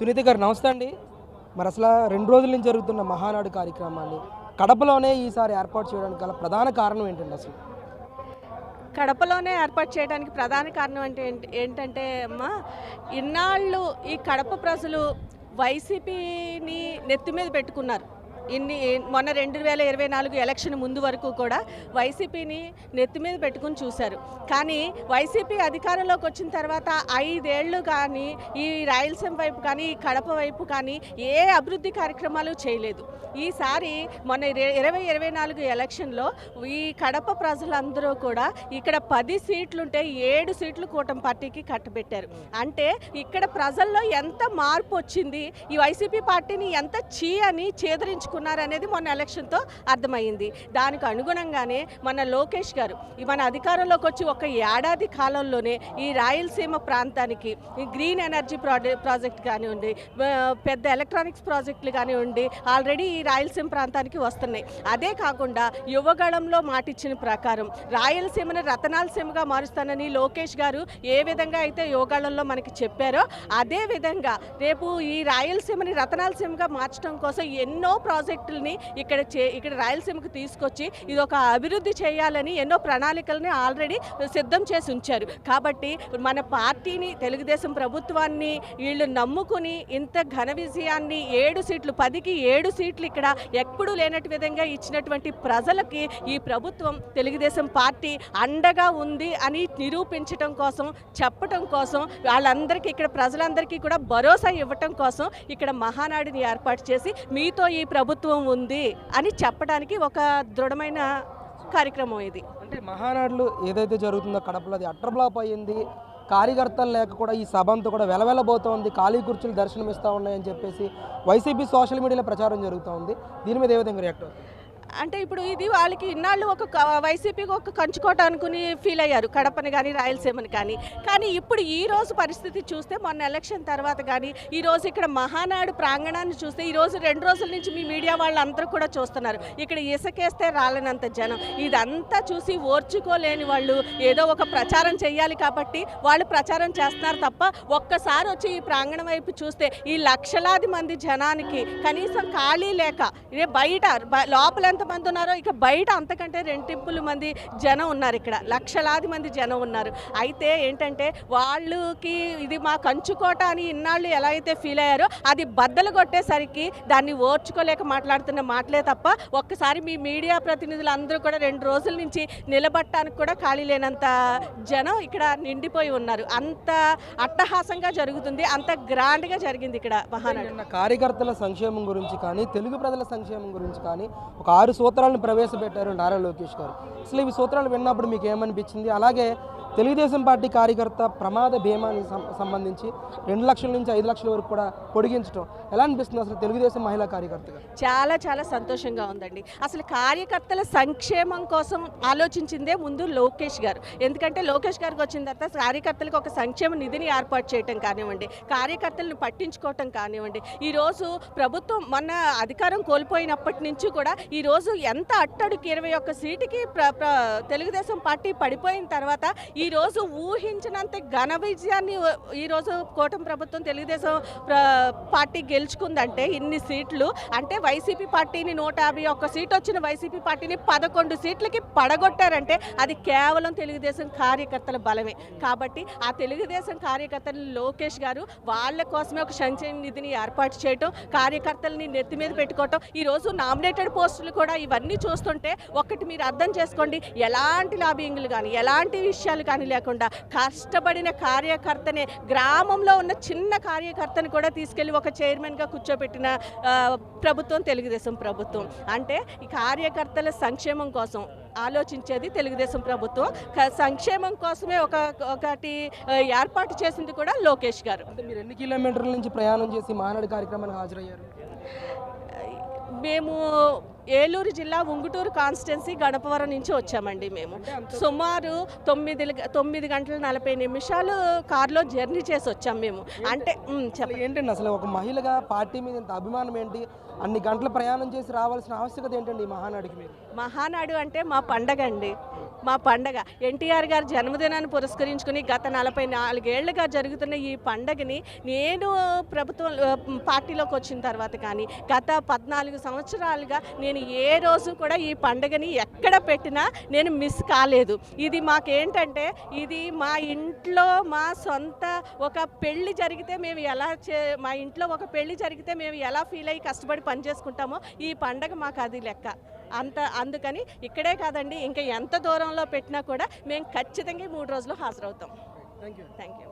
సునీత గారు నమస్తే అండి. మరి అసలు రెండు రోజుల నుంచి జరుగుతున్న మహానాడు కార్యక్రమాన్ని కడపలోనే ఈసారి ఏర్పాటు చేయడానికి గల ప్రధాన కారణం ఏంటండి అసలు? కడపలోనే ఏర్పాటు చేయడానికి ప్రధాన కారణం అంటే ఏంటంటే అమ్మా ఇన్నాళ్ళు ఈ కడప ప్రజలు వైసీపీని నెత్తి మీద పెట్టుకున్నారు. ఇన్ని మొన్న రెండు వేల ఇరవై నాలుగు ఎలక్షన్ ముందు వరకు కూడా వైసీపీని నెత్తి మీద పెట్టుకుని చూశారు. కానీ వైసీపీ అధికారంలోకి వచ్చిన తర్వాత ఐదేళ్ళు కానీ ఈ రాయలసీమ వైపు కానీ ఈ కడప వైపు కానీ ఏ అభివృద్ధి కార్యక్రమాలు చేయలేదు. ఈసారి మొన్న ఇరవై ఇరవై నాలుగు ఎలక్షన్లో ఈ కడప ప్రజలందరూ కూడా ఇక్కడ పది సీట్లుంటే ఏడు సీట్లు కూటమి పార్టీకి కట్టబెట్టారు. అంటే ఇక్కడ ప్రజల్లో ఎంత మార్పు వచ్చింది ఈ వైసీపీ పార్టీని ఎంత చీ అని చేదరించుకున్నారు. అనేది మొన్న ఎలక్షన్తో అర్థమైంది దానికి అనుగుణంగానే మన లోకేష్ గారు ఈ మన అధికారంలోకి వచ్చి ఒక ఏడాది కాలంలోనే ఈ రాయలసీమ ప్రాంతానికి ఈ గ్రీన్ ఎనర్జీ ప్రాజె ప్రాజెక్ట్ కానివ్వండి పెద్ద ఎలక్ట్రానిక్స్ ప్రాజెక్టులు కానివ్వండి ఆల్రెడీ ఈ రాయలసీమ ప్రాంతానికి వస్తున్నాయి. అదే కాకుండా యువగళంలో మాటిచ్చిన ప్రకారం రాయలసీమను రతనాలసీమగా మారుస్తానని లోకేష్ గారు ఏ విధంగా అయితే యువగళంలో మనకి చెప్పారో అదే విధంగా రేపు ఈ రాయలసీమని రతనాలసీమగా మార్చడం కోసం ఎన్నో ప్రాజెక్ట్ ప్రాజెక్టుల్ని ఇక్కడ చే ఇక్కడ రాయలసీమకు తీసుకొచ్చి ఇది ఒక అభివృద్ధి చేయాలని ఎన్నో ప్రణాళికల్ని ఆల్రెడీ సిద్ధం చేసి ఉంచారు. కాబట్టి మన పార్టీని తెలుగుదేశం ప్రభుత్వాన్ని వీళ్ళు నమ్ముకుని ఇంత ఘన విజయాన్ని ఏడు సీట్లు పదికి ఏడు సీట్లు ఇక్కడ ఎప్పుడూ లేనట్టు విధంగా ఇచ్చినటువంటి ప్రజలకి ఈ ప్రభుత్వం తెలుగుదేశం పార్టీ అండగా ఉంది అని నిరూపించటం కోసం చెప్పటం కోసం వాళ్ళందరికీ ఇక్కడ ప్రజలందరికీ కూడా భరోసా ఇవ్వటం కోసం ఇక్కడ మహానాడిని ఏర్పాటు చేసి మీతో ఈ ప్రభుత్వం ప్రభుత్వం ఉంది అని చెప్పడానికి ఒక దృఢమైన కార్యక్రమం ఇది. అంటే మహానాడులు ఏదైతే జరుగుతుందో కడపలో అది అట్రబ్లాప్ అయ్యింది. కార్యకర్తలు లేక కూడా ఈ సభ అంతా కూడా వెలవెలబోతోంది. ఖాళీ కుర్చీలు దర్శనమిస్తూ ఉన్నాయని చెప్పేసి వైసీపీ సోషల్ మీడియాలో ప్రచారం జరుగుతూ ఉంది. దీని మీద ఏ విధంగా రియాక్ట్ అవుతుంది? అంటే ఇప్పుడు ఇది వాళ్ళకి ఇన్నాళ్ళు ఒక వైసీపీకి ఒక కంచుకోట అనుకుని ఫీల్ అయ్యారు. కడపని కానీ రాయలసీమని కానీ. కానీ ఇప్పుడు ఈ రోజు పరిస్థితి చూస్తే మొన్న ఎలక్షన్ తర్వాత కానీ ఈరోజు ఇక్కడ మహానాడు ప్రాంగణాన్ని చూస్తే ఈరోజు రెండు రోజుల నుంచి మీ మీడియా వాళ్ళందరూ కూడా చూస్తున్నారు. ఇక్కడ ఇసుకేస్తే రాలనంత జనం. ఇదంతా చూసి ఓర్చుకోలేని వాళ్ళు ఏదో ఒక ప్రచారం చేయాలి కాబట్టి వాళ్ళు ప్రచారం చేస్తున్నారు తప్ప ఒక్కసారి వచ్చి ఈ ప్రాంగణం వైపు చూస్తే ఈ లక్షలాది మంది జనానికి కనీసం ఖాళీ లేక ఇదే బయట లోపల ఎంతమంది ఉన్నారో ఇక బయట అంతకంటే రెంటింపులు మంది జనం ఉన్నారు ఇక్కడ. లక్షలాది మంది జనం ఉన్నారు. అయితే ఏంటంటే వాళ్ళకి ఇది మా కంచుకోట అని ఇన్నాళ్ళు ఎలా అయితే ఫీల్ అయ్యారో అది బద్దలు కొట్టేసరికి దాన్ని ఓర్చుకోలేక మాట్లాడుతున్న మాటలే తప్ప ఒక్కసారి మీ మీడియా ప్రతినిధులు అందరూ కూడా రెండు రోజుల నుంచి నిలబట్టడానికి కూడా ఖాళీ లేనంత జనం ఇక్కడ నిండిపోయి ఉన్నారు. అంత అట్టహాసంగా జరుగుతుంది అంత గ్రాండ్గా జరిగింది ఇక్కడ మహానాడు కార్యకర్తల సంక్షేమం గురించి కానీ తెలుగు ప్రజల సంక్షేమం గురించి కానీ ఒక ఆరు సూత్రాలను ప్రవేశపెట్టారు నారా లోకేష్ గారు. అసలు ఇవి సూత్రాలు విన్నప్పుడు మీకు ఏమనిపించింది? అలాగే తెలుగుదేశం పార్టీ కార్యకర్త ప్రమాద భీమాని సం- సంబంధించి రెండు లక్షల నుంచి ఐదు లక్షల వరకు కూడా పొడిగించడం ఎలా అనిపిస్తుంది అసలు తెలుగుదేశం మహిళా కార్యకర్తగా? చాలా చాలా సంతోషంగా ఉందండి. అసలు కార్యకర్తల సంక్షేమం కోసం ఆలోచించిందే ముందు లోకేష్ గారు. ఎందుకంటే లోకేష్ గారికి వచ్చిన తర్వాత కార్యకర్తలకు ఒక సంక్షేమ నిధిని ఏర్పాటు చేయటం కానివ్వండి కార్యకర్తలను పట్టించుకోవటం కానివ్వండి ఈరోజు ప్రభుత్వం మన అధికారం కోల్పోయినప్పటి నుంచి కూడా ఈరోజు ఎంత అట్టడుకి ఇరవై ఒక్క సీటుకి ప్ర తెలుగుదేశం పార్టీ పడిపోయిన తర్వాత ఈరోజు ఊహించినంత ఘన విజయాన్ని ఈరోజు కూటమి ప్రభుత్వం తెలుగుదేశం ప్ర- పార్టీ గెలుచుకుందంటే ఇన్ని సీట్లు. అంటే వైసీపీ పార్టీని నూట యాభై ఒక్క సీట్ వచ్చిన వైసీపీ పార్టీని పదకొండు సీట్లకి పడగొట్టారంటే అది కేవలం తెలుగుదేశం కార్యకర్తల బలమే. కాబట్టి ఆ తెలుగుదేశం కార్యకర్తలు లోకేష్ గారు వాళ్ళ కోసమే ఒక సంచయన నిధిని ఏర్పాటు చేయటం కార్యకర్తలని నెత్తి మీద పెట్టుకోవటం ఈరోజు నామినేటెడ్ పోస్టులు కూడా ఇవన్నీ చూస్తుంటే ఒకటి మీరు అర్థం చేసుకోండి ఎలాంటి లాబింగ్లు కానీ ఎలాంటి విషయాలు కానీ లేకుండా కష్టపడిన కార్యకర్తనే గ్రామంలో ఉన్న చిన్న కార్యకర్తని కూడా తీసుకెళ్ళి ఒక చైర్మన్గా కూర్చోబెట్టిన ప్రభుత్వం తెలుగుదేశం ప్రభుత్వం. అంటే ఈ కార్యకర్తల సంక్షేమం కోసం ఆలోచించేది తెలుగుదేశం ప్రభుత్వం. సంక్షేమం కోసమే ఒక ఒకటి ఏర్పాటు చేసింది కూడా లోకేష్ గారు. మీరు ఎన్ని కిలోమీటర్ల నుంచి ప్రయాణం చేసి మహానాడు కార్యక్రమానికి హాజరయ్యారు? మేము ఏలూరు జిల్లా ఉంగుటూరు కాన్స్టిట్యున్సీ గణపవరం నుంచి వచ్చామండి మేము. సుమారు తొమ్మిది తొమ్మిది గంటల నలభై నిమిషాలు కారులో జర్నీ చేసి వచ్చాం మేము. అంటే చెప్పండి. ఏంటండి అసలు ఒక మహిళగా పార్టీ మీద ఇంత అభిమానం ఏంటి? అన్ని గంటల ప్రయాణం చేసి రావాల్సిన ఆవశ్యకత ఏంటండి ఈ మహానాడికి మహానాడు అంటే మా పండగ అండి. మా పండగ. ఎన్టీఆర్ గారి జన్మదినాన్ని పురస్కరించుకుని గత నలభై నాలుగేళ్ళుగా జరుగుతున్న ఈ పండగని నేను ప్రభుత్వం పార్టీలోకి వచ్చిన తర్వాత కానీ గత పద్నాలుగు సంవత్సరాలుగా నేను ఏ రోజు కూడా ఈ పండగని ఎక్కడ పెట్టినా నేను మిస్ కాలేదు. ఇది మాకేంటంటే ఇది మా ఇంట్లో మా సొంత ఒక పెళ్ళి జరిగితే మేము ఎలా చే మా ఇంట్లో ఒక పెళ్ళి జరిగితే మేము ఎలా ఫీల్ అయ్యి కష్టపడి పని చేసుకుంటామో ఈ పండగ మాకు అది లెక్క. అంత అందుకని ఇక్కడే కాదండి ఇంకా ఎంత దూరంలో పెట్టినా కూడా మేము ఖచ్చితంగా మూడు రోజులు హాజరవుతాం. Thank you thank you